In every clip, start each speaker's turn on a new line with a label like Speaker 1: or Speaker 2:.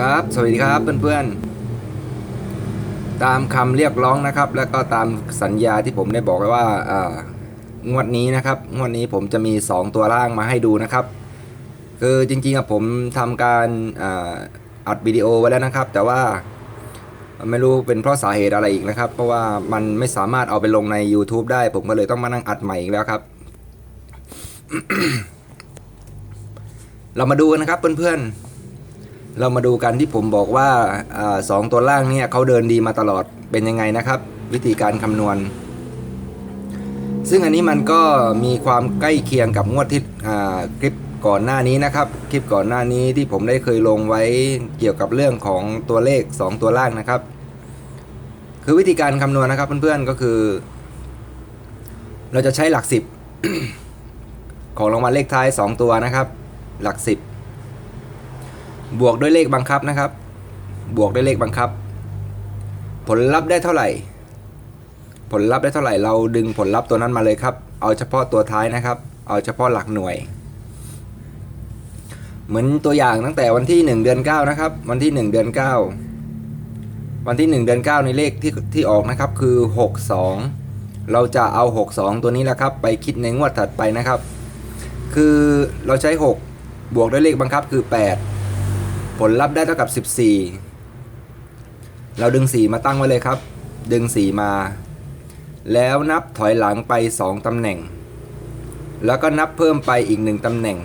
Speaker 1: ครับสวัสดีครับเพื่อนๆ ตามคำเรียกร้องนะครับ แล้วก็ตามสัญญาที่ผมได้บอกไว้ว่าอ่างวดนี้นะครับงวดนี้ผมจะมี 2 ตัวล่างมาให้ดูนะครับ คือจริงๆอะผมทำการอาอัดวิดีโอไว้แล้วนะครับ แต่ว่าไม่รู้เป็นเพราะสาเหตุอะไรอีกนะครับ เพราะว่ามันไม่สามารถเอาไปลงใน YouTube ได้ ผมก็เลยต้องมานั่งอัดใหม่อีกแล้วครับ เรามาดูกันนะครับเพื่อนๆ เรามาดูกันที่ผมบอกว่าอสองตัวล่างเนี่ยเขาเดินดีมาตลอดเป็นยังไงนะครับ วิธีการคำนวณ ซึ่งอันนี้มันก็มีความใกล้เคียงกับงวดที่คลิปก่อนหน้านี้นะครับ คลิปก่อนหน้านี้ที่ผมได้เคยลงไว้เกี่ยวกับเรื่องของตัวเลข 2 ตัวล่างนะครับ คือวิธีการคำนวณนะครับเพื่อนๆก็คือ เราจะใช้หลัก 10 ของรางวัลเลขท้าย 2 ตัวนะครับ หลัก 10 บวกด้วยเลขบังคับนะครับ บวกด้วยเลขบังคับ ผลลัพธ์ได้เท่าไหร่ ผลลัพธ์ได้เท่าไหร่ เราดึงผลลัพธ์ตัวนั้นมาเลยครับ เอาเฉพาะตัวท้ายนะครับ เอาเฉพาะหลักหน่วย เหมือนตัวอย่างตั้งแต่วันที่ 1 เดือน 9 นะครับ วันที่ 1 เดือน 9 วันที่ 1 เดือน 9 ในเลขที่ที่ออกนะครับคือ 62 เราจะเอา 62 ตัวนี้แหละครับ ไปคิดในงวดถัดไปนะครับ คือเราใช้ 6 บวกด้วยเลขบังคับคือ 8 ผลลัพธ์ได้เท่ากับ 14 เราดึง 4 มาตั้งไว้เลยครับ ดึง 4 มา แล้วนับถอยหลังไป 2 ตำแหน่ง แล้วก็นับเพิ่มไปอีก 1 ตำแหน่ง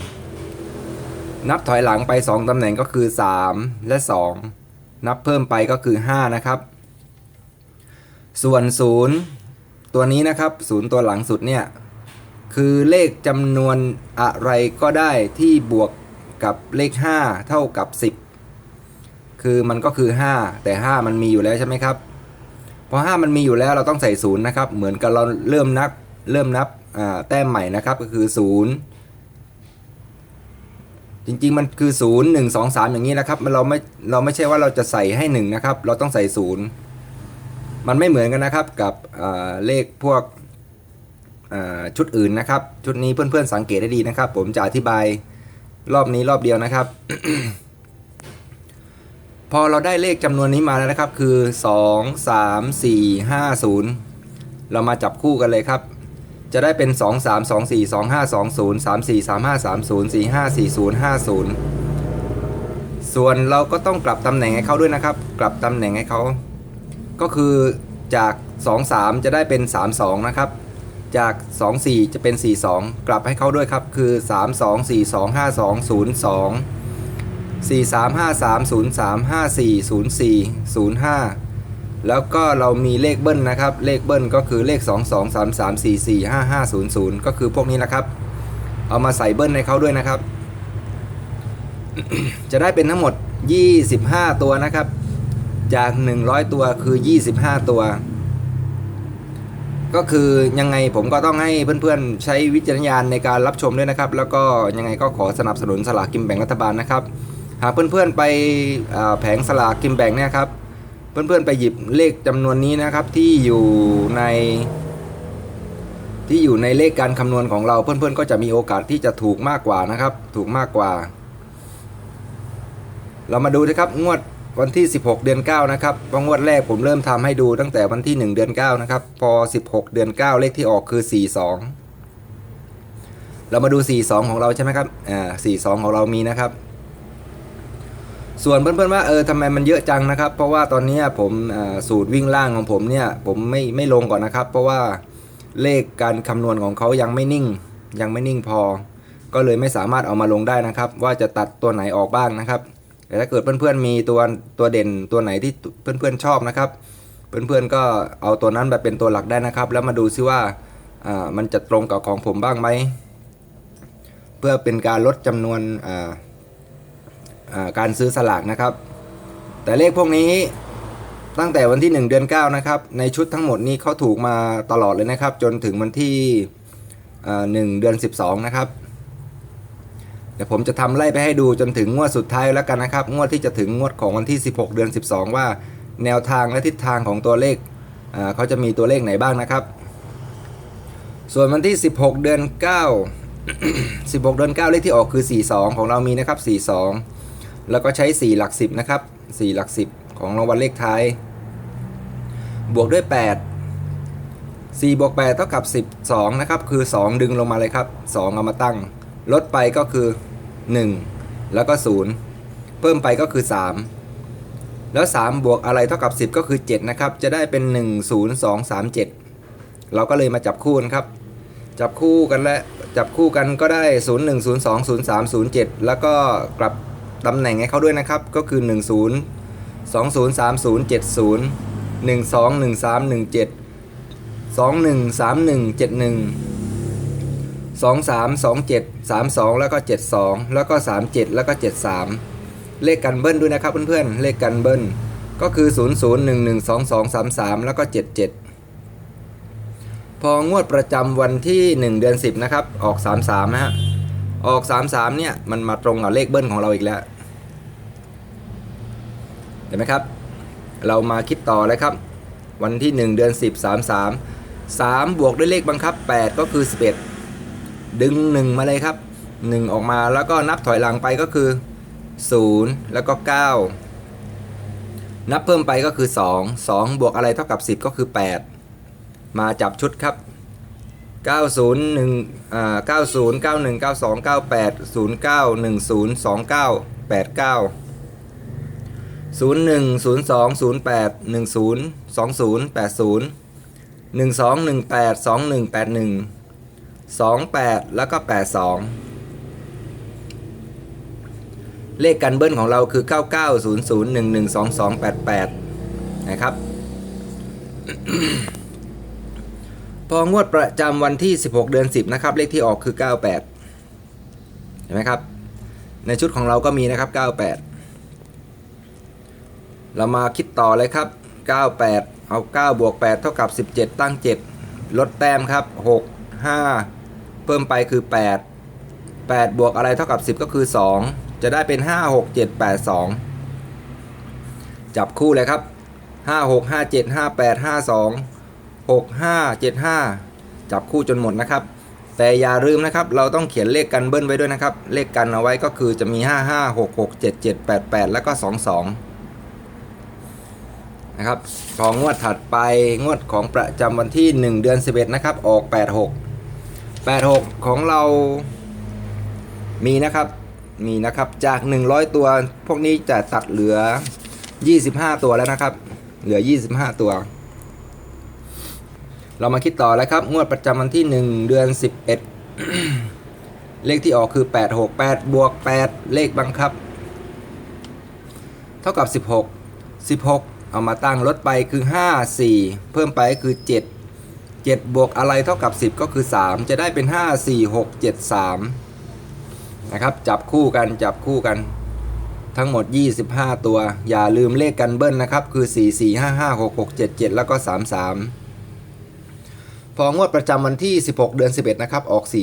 Speaker 1: นับถอยหลังไป 2 ตำแหน่งก็คือ 3 และ 2 นับเพิ่มไปก็คือ 5 นะครับ ส่วน 0 ตัวนี้นะครับ 0 ตัวหลังสุดเนี่ย คือเลขจำนวนอะไรก็ได้ที่บวกกับเลข 5 เท่ากับ 10 คือมันก็คือ 5 แต่ 5 มันมีอยู่แล้วใช่ไหมครับพอ5มันมีอยู่แล้วเราต้องใส่ศูนย์นะครับ เหมือนกับเราเริ่มนับเริ่มนับแต้มใหม่นะครับก็คือ 0 จริงๆมันคือ 0 1 2 3 อย่างนี้นะครับเราไม่เราไม่ใช่ว่าเราจะใส่ให้ 1 นะครับ เราต้องใส่ 0 มันไม่เหมือนกันนะครับกับเลขพวกชุดอื่นนะครับ ชุดนี้เพื่อนๆสังเกตได้ดีนะครับ ผมจะอธิบายรอบนี้รอบเดียวนะครับ พอเราได้เลขจำนวนนี้มาแล้วนะครับ คือ 2 3 4 5 0 เรามาจับคู่กันเลยครับ จะได้เป็น 2 3 2 4 2 5 2 0 3 4 3 5 3 0 4 5 4 0 5 0 ส่วนเราก็ต้องกลับตำแหน่งให้เขาด้วยนะครับ กลับตำแหน่งให้เขา ก็คือจาก 2 3 จะได้เป็น 3 2 นะครับ จาก 2 4 จะเป็น 4 2 กลับให้เขาด้วยครับ คือ 3 2 4 2 5 2 0 2 4 3 5 3 0 3 5 4 0 4 0 5 แล้วก็เรามีเลขเบิ้ลนะครับ เลขเบิ้ลก็คือเลข 2 2 3 3 4 4 5 5 0 0 ก็คือพวกนี้นะครับ เอามาใส่เบิ้ลให้เขาด้วยนะครับ จะได้เป็นทั้งหมด 25 ตัวนะครับ จาก 100 ตัวคือ 25 ตัว ก็คือยังไงผมก็ต้องให้เพื่อนๆ ใช้วิจารณญาณในการรับชมด้วยนะครับ แล้วก็ยังไงก็ขอสนับสนุนสลากกินแบ่งรัฐบาลนะครับ หากเพื่อนๆไปแผงสลากกินแบ่งเนี่ยครับเพื่อนๆไปหยิบเลขจำนวนนี้นะครับที่อยู่ใน ที่อยู่ในเลขการคำนวณของเราเพื่อนๆ ก็จะมีโอกาสที่จะถูกมากกว่านะครับ ถูกมากกว่า เรามาดูนะครับงวดวันที่ 16 เดือน 9 นะครับเพราะงวดแรกผมเริ่มทำให้ดูตั้งแต่วันที่ 1 เดือน 9 นะครับ พอ 16 เดือน 9 เลขที่ออกคือ 42 เรามาดู 42 ของเราใช่ไหมครับอ่า42 ของเรามีนะครับ ส่วนเพื่อนๆว่าเออทำไมมันเยอะจังนะครับ เพราะว่าตอนนี้ผมสูตรวิ่งล่างของผมเนี่ยผมไม่ไม่ลงก่อนนะครับ เพราะว่าเลขการคำนวณของเขายังไม่นิ่ง ยังไม่นิ่งพอ ก็เลยไม่สามารถเอามาลงได้นะครับ ว่าจะตัดตัวไหนออกบ้างนะครับ แต่ถ้าเกิดเพื่อนๆมีตัวตัวเด่นตัวไหนที่เพื่อนๆชอบนะครับ เพื่อนๆก็เอาตัวนั้นแบบเป็นตัวหลักได้นะครับ แล้วมาดูซิว่ามันจะตรงกับของผมบ้างไหมเพื่อเป็นการลดจำนวนอ่า การซื้อสลากนะครับ แต่เลขพวกนี้ตั้งแต่วันที่ 1 เดือน 9 นะครับ ในชุดทั้งหมดนี้เขาถูกมาตลอดเลยนะครับ จนถึงวันที่อ่า1เดือน 12 นะครับเดี๋ยวผมจะทำไล่ไปให้ดูจนถึงงวดสุดท้ายแล้วกันนะครับ งวดที่จะถึงงวดของวันที่ 16 เดือน 12 ว่าแนวทางและทิศทางของตัวเลขเขาจะมีตัวเลขไหนบ้างนะครับ ส่วนวันที่ 16 เดือน 9 16 เดือน 9 เลขที่ออกคือ 42 ของเรามีนะครับ 42 แล้วก็ใช้ 4 หลัก 10 นะครับ 4 หลัก 10 ของรางวัลเลขท้าย บวกด้วย 8 4บวก8เท่ากับ 12 นะครับ คือ 2 ดึงลงมาเลยครับ 2 เอามาตั้ง ลดไปก็คือ 1 แล้วก็ 0 เพิ่มไปก็คือ 3 แล้ว 3 บวกอะไรเท่ากับ 10 ก็คือ 7 นะครับ จะได้เป็น 1 0 2 3 7 เราก็เลยมาจับคู่กันครับ จับคู่กันและจับคู่กันก็ได้ 0 1 0 2 0 3 0 7 แล้วก็กลับ ตำแหน่งให้เขาด้วยนะครับ ก็คือ 1 0 2 0 3 0 7 0 1 2 1 3 1 7 2 1 3 1 7 1 2 3 2 7 3 2 แล้วก็ 7 2 แล้วก็ 3 7 แล้วก็ 7 3 เลขกันเบิ้ลด้วยนะครับเพื่อนๆ เลขกันเบิ้ลก็คือ 0 0 1 1 2 2 3 3 แล้วก็ 7 7 พองวดประจำวันที่ 1 เดือน 10 นะครับ ออก 33นะฮะ ออก 33 เนี่ย มันมาตรงกับเลขเบิ้ลของเราอีกแล้ว เห็นไหมครับ เรามาคิดต่อเลยครับ วันที่ 1 เดือน 10 33 3 บวกด้วยเลขบังคับ 8 ก็คือ 11 ดึง 1 มาเลยครับ 1 ออกมาแล้วก็นับถอยหลังไปก็คือ 0 แล้วก็ 9 นับเพิ่มไปก็คือ 2 2 บวกอะไรเท่ากับ 10 ก็คือ 8 มาจับชุดครับ 901อ่า90 91 92 98 09 10 29 89 01 02 08 10 20 80 12 18 21 81 28 แล้วก็ 82 เลขกันเบิ้ลของเราคือ 99 00 11 22 88 นะครับ พองวดประจำวันที่ 16 เดือน 10 นะครับ เลขที่ออกคือ 98 เห็นไหมครับ ในชุดของเราก็มีนะครับ 98 เรามาคิดต่อเลยครับ 98 เอา 9 บวก 8 เท่ากับ 17 ตั้ง 7 ลดแต้มครับ 6 5 เพิ่มไปคือ 8 8 บวกอะไรเท่ากับ 10 ก็คือ 2 จะได้เป็น 5 6 7 8 2 จับคู่เลยครับ 5 6 5 7 5 8 5 2 6 5 7 5 จับคู่จนหมดนะครับ แต่อย่าลืมนะครับ เราต้องเขียนเลขกันเบิ้ลไว้ด้วยนะครับ เลขกันเอาไว้ก็คือจะมี 5 5 6 6 7 7 8 8 แล้วก็ 2 2 นะครับของงวดถัดไปงวดของประจำวันที่ 1 เดือน 11 นะครับ ออก 86 86 ของเรามีนะครับมีนะครับจาก 100 ตัว พวกนี้จะตัดเหลือ 25 ตัวแล้วนะครับ เหลือ 25 ตัว เรามาคิดต่อแล้วครับ งวดประจำวันที่ 1 เดือน 11 เลขที่ออกคือ 86 8 บวก 8 เลขบังคับ เท่ากับ 16 16 เอามาตั้งลดไปคือ 5 4 เพิ่มไปคือ 7 7 บวกอะไรเท่ากับ 10 ก็คือ 3 จะได้เป็น 5 4 6 7 3 นะครับ จับคู่กันจับคู่กันทั้งหมด 25 ตัว อย่าลืมเลขกันเบิ้ลนะครับ คือ 4 4 5 5 6 6 7 7 แล้วก็ 3 3 พองวดประจำวันที่ 16 เดือน 11 นะครับ ออก 4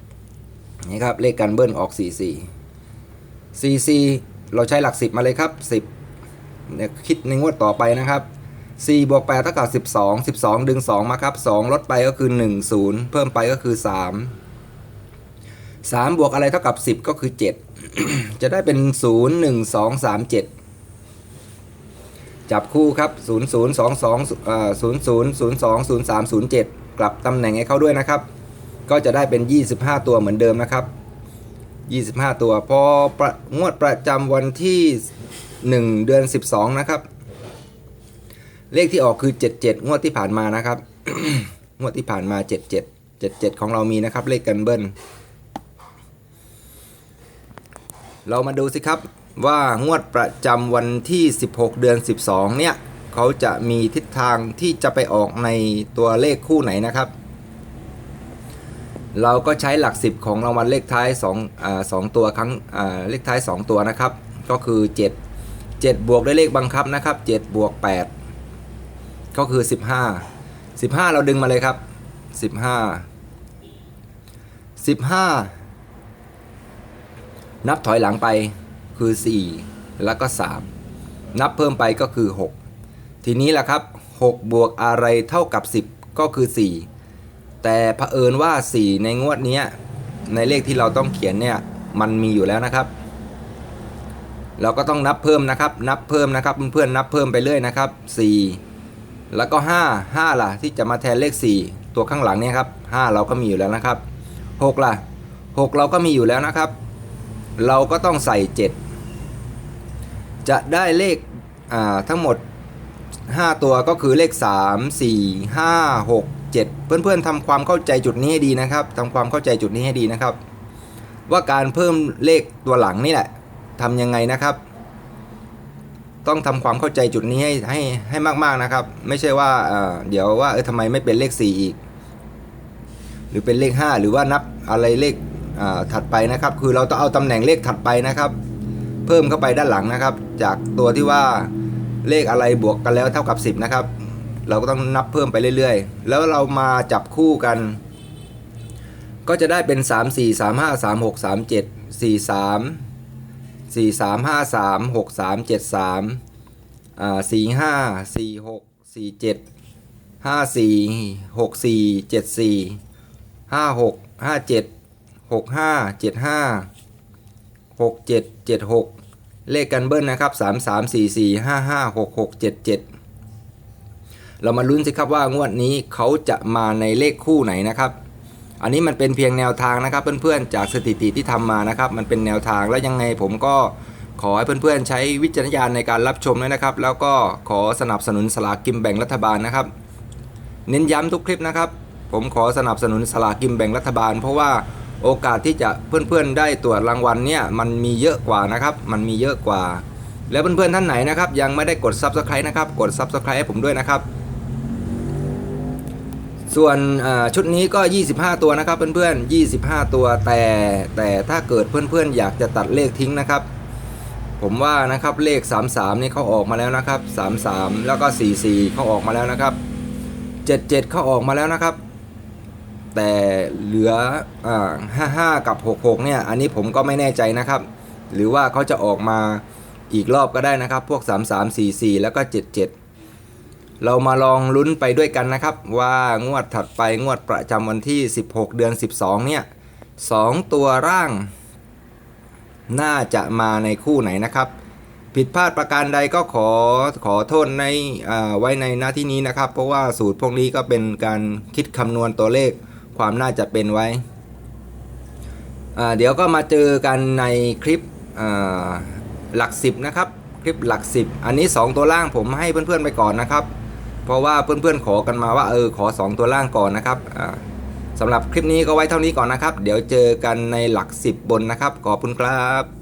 Speaker 1: 4 นี่ครับ เลขกันเบิ้ลออก 4 4 4 4 เราใช้หลัก 10 มาเลยครับ 10เนี่ยคิดในงวดต่อไปนะครับ4บวก8เท่ากับ12 12 ดึง 2 มาครับ 2 ลดไปก็คือ 1 0 เพิ่มไปก็คือ 3 3 บวกอะไรเท่ากับ 10 ก็คือ 7 จะได้เป็น 0 1 2 3 7 จับคู่ครับ 0 0 2 2อ่า0 0 0 2 0 3 0 7 ลับตำแหน่งให้เขาด้วยนะครับ ก็จะได้เป็น 25 ตัวเหมือนเดิมนะครับ 25 ตัวพองวดประจำวันที่ 1 เดือน 12 นะครับ เลขที่ออกคือ 77 งวดที่ผ่านมานะครับ งวดที่ผ่านมา 77 77 ของเรามีนะครับเลขกันเบิ้ลเรามาดูสิครับว่างวดประจำวันที่ 16 เดือน 12 เนี่ย เขาจะมีทิศทางที่จะไปออกในตัวเลขคู่ไหนนะครับ เราก็ใช้หลัก 10 ของรางวัลเลขท้าย2อ่า2ตัวครั้งอ่าเลขท้าย 2 ตัวนะครับ ก็คือ 7 7 บวกด้วยเลขบังคับนะครับ 7 บวก 8 ก็คือ 15 15 เราดึงมาเลยครับ 15 15 นับถอยหลังไปคือ 4 แล้วก็ 3 นับเพิ่มไปก็คือ 6 ทีนี้แหละครับ6บวกอะไรเท่ากับ 10 ก็คือ 4 แต่เผอิญว่า 4 ในงวดนี้ในเลขที่เราต้องเขียนเนี่ยมันมีอยู่แล้วนะครับ เราก็ต้องนับเพิ่มนะครับ นับเพิ่มนะครับเพื่อนๆนับเพิ่มไปเรื่อยนะครับ 4 แล้วก็ 5 5 ล่ะ ที่จะมาแทนเลข 4 ตัวข้างหลังเนี่ยครับ 5 เราก็มีอยู่แล้วนะครับ 6 ล่ะ 6 เราก็มีอยู่แล้วนะครับ เราก็ต้องใส่ 7 จะได้เลขทั้งหมด 5 ตัวก็คือเลข 3 4 5 6 7 เพื่อนๆทำความเข้าใจจุดนี้ให้ดีนะครับทำความเข้าใจจุดนี้ให้ดีนะครับ ว่าการเพิ่มเลขตัวหลังนี่แหละทำยังไงนะครับ ต้องทำความเข้าใจจุดนี้ให้ให้ให้มากๆนะครับ ไม่ใช่ว่าเอ่อเดี๋ยวว่าเออทำไมไม่เป็นเลข 4 อีก หรือเป็นเลข 5 หรือว่านับอะไรเลขอ่าถัดไปนะครับ คือเราต้องเอาตำแหน่งเลขถัดไปนะครับ เพิ่มเข้าไปด้านหลังนะครับ จากตัวที่ว่า เลขอะไรบวกกันแล้วเท่ากับ 10 นะครับ เราก็ต้องนับเพิ่มไปเรื่อยๆ แล้วเรามาจับคู่กัน ก็จะได้เป็น 3 4 3 5 3 6 3 7 4 3 4 3 5 3 6 3 7 3อ่า4 5 4 6 4 7 5 4 6 4 7 4 5 6 5 7 6 5 7 5 6 7 7 6 เลขกันเบิ้ลนะครับ 3 3 4 4 5 5 6 6 7 7 เรามาลุ้นสิครับว่างวดนี้เขาจะมาในเลขคู่ไหนนะครับ อันนี้มันเป็นเพียงแนวทางนะครับ เพื่อนๆจากสถิติที่ทำมานะครับ มันเป็นแนวทางแล้วยังไงผมก็ขอให้เพื่อนๆใช้วิจารณญาณในการรับชมด้วยนะครับ แล้วก็ขอสนับสนุนสลากกินแบ่งรัฐบาลนะครับ เน้นย้ำทุกคลิปนะครับ ผมขอสนับสนุนสลากกินแบ่งรัฐบาล เพราะว่า โอกาสที่จะเพื่อนๆได้ตรวจรางวัลเนี่ยมันมีเยอะกว่านะครับ มันมีเยอะกว่า แล้วเพื่อนๆท่านไหนนะครับ ยังไม่ได้กด Subscribe นะครับ กด Subscribe ให้ผมด้วยนะครับ ส่วนชุดนี้ก็ 25 ตัวนะครับ เพื่อนๆ 25 ตัวแต่แต่ถ้าเกิดเพื่อนๆ อยากจะตัดเลขทิ้งนะครับ ผมว่านะครับเลข 33 นี่เขาออกมาแล้วนะครับ 33 แล้วก็ 44เขาออกมาแล้วนะครับ 77เขาออกมาแล้วนะครับ แต่เหลืออ่า55กับ 66 เนี่ย อันนี้ผมก็ไม่แน่ใจนะครับ หรือว่าเขาจะออกมาอีกรอบก็ได้นะครับ พวก 33 44 แล้วก็ 77 เรามาลองลุ้นไปด้วยกันนะครับ ว่างวดถัดไปงวดประจำวันที่ 16 เดือน 12 เนี่ย 2 ตัวร่าง น่าจะมาในคู่ไหนนะครับ ผิดพลาดประการใดก็ขอขอโทษในไว้ในหน้าที่นี้นะครับ เพราะว่าสูตรพวกนี้ก็เป็นการคิดคำนวณตัวเลข ความน่าจะเป็นไว้เดี๋ยวก็มาเจอกันในคลิปหลักสิบนะครับ คลิปหลักสิบอันนี้ 2 ตัวล่างผมให้เพื่อนๆไปก่อนนะครับ เพราะว่าเพื่อนๆขอกันมาว่าเออขอ 2 ตัวล่างก่อนนะครับสำหรับคลิปนี้ก็ไว้เท่านี้ก่อนนะครับ เดี๋ยวเจอกันในหลัก 10 บนนะครับ ขอบคุณครับ